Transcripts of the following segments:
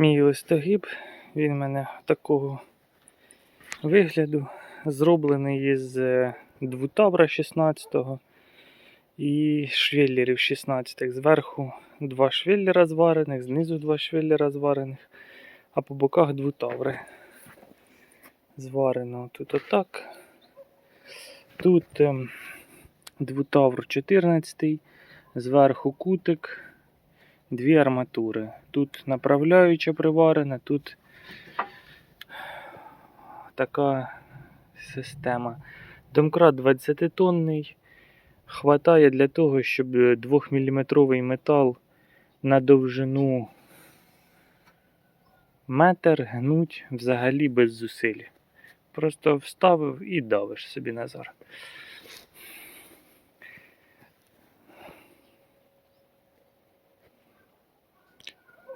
Мій листогиб, він в мене такого вигляду, зроблений із е, двутабра 16-го і швеллерів 16 Зверху два швеллера зварених, знизу два швеллера зварених, а по боках двутаври. Зварено тут отак. Тут ем, двутавр 14-й, зверху кутик, дві арматури. Тут направляюча приварена, тут така система. Домкрат 20-тонний. Хватає для того, щоб 2-мм метал на довжину метр гнуть взагалі без зусиль. Просто вставив і давиш собі назад.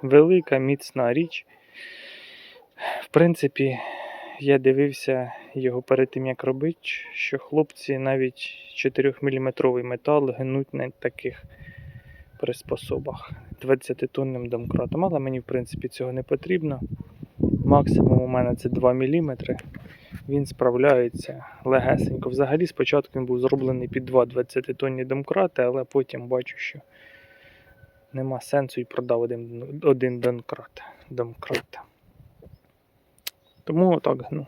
Велика міцна річ. В принципі, я дивився його перед тим, як робити, що хлопці навіть 4-мм метал гнуть на таких приспособах 20-тонним домкратом. Але мені, в принципі, цього не потрібно. Максимум у мене це 2 мм. Він справляється легесенько. Взагалі, спочатку він був зроблений під 2 20-тонні домкрати, але потім бачу, що нема сенсу і продав один, один домкрат. домкрат. Тому отак гну.